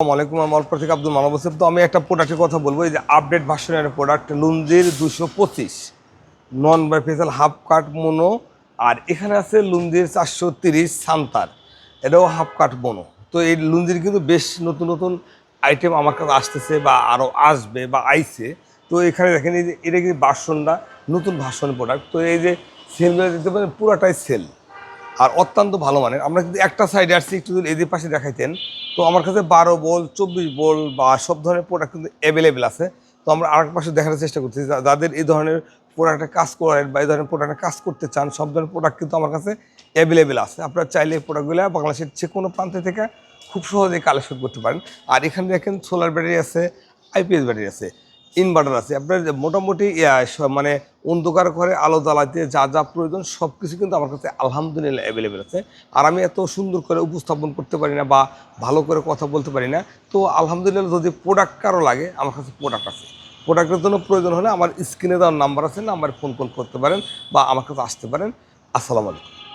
আসসালামু আলাইকুম, আমি অল্প থেকে আব্দুল মানব হোসেন তো আমি একটা প্রোডাক্টের কথা বলব, এই যে আপডেট ভার্সনের প্রোডাক্ট লুঞ্জির দুশো পঁচিশ। নন বাইফেসাল হাফ কাট মোনো আর এখানে আছে লুঞ্জির চারশো তিরিশ সান্তার। এটাও হাফ কাট মোনো তো এই লুঞ্জির কিন্তু বেশ নতুন নতুন আইটেম আমার কাছে আসতেছে বা আরও আসবে বা আইছে। তো এখানে দেখেন এই যে, এটা কিন্তু ভার্সনটা নতুন ভার্সনের প্রোডাক্ট তো এই যে সেলগুলো দেখতে পারেন পুরাটাই সেল আর অত্যন্ত ভালো মানের। আমরা কিন্তু একটা সাইডে আসছি একটু যদি এদের পাশে দেখাইতেন। তো আমার কাছে বারো বল, চব্বিশ বল বা সব ধরনের প্রোডাক্ট কিন্তু অ্যাভেলেবেল আছে। তো আমরা আরেক পাশে দেখার চেষ্টা করছি যাদের এই ধরনের প্রোডাক্টে কাজ করেন বা এই ধরনের প্রোডাক্টে কাজ করতে চান, সব ধরনের প্রোডাক্ট কিন্তু আমার কাছে অ্যাভেলেবেল আছে। আপনারা চাইলে এই প্রোডাক্টগুলো বাংলাদেশের যে কোনো প্রান্ত থেকে খুব সহজেই কালেকশন করতে পারেন। আর এখানে দেখেন সোলার ব্যাটারি আছে আইপিএস ব্যাটারি আছে। ইনভার্টার আছে। আপনার মোটামুটি মানে অন্ধকার ঘরে আলো জ্বালাতে যা যা প্রয়োজন সব কিছু কিন্তু আমার কাছে আলহামদুলিল্লাহ অ্যাভেলেবেল আছে। আর আমি এত সুন্দর করে উপস্থাপন করতে পারি না বা ভালো করে কথা বলতে পারি না। তো আলহামদুলিল্লাহ যদি প্রোডাক্ট কারও লাগে, আমার কাছে প্রোডাক্ট আছে। প্রোডাক্টের জন্য প্রয়োজন হলে আমার স্ক্রিনে দেওয়ার নাম্বার আছে নাম্বারে ফোন কল করতে পারেন বা আমার কাছে আসতে পারেন। আসসালামু আলাইকুম।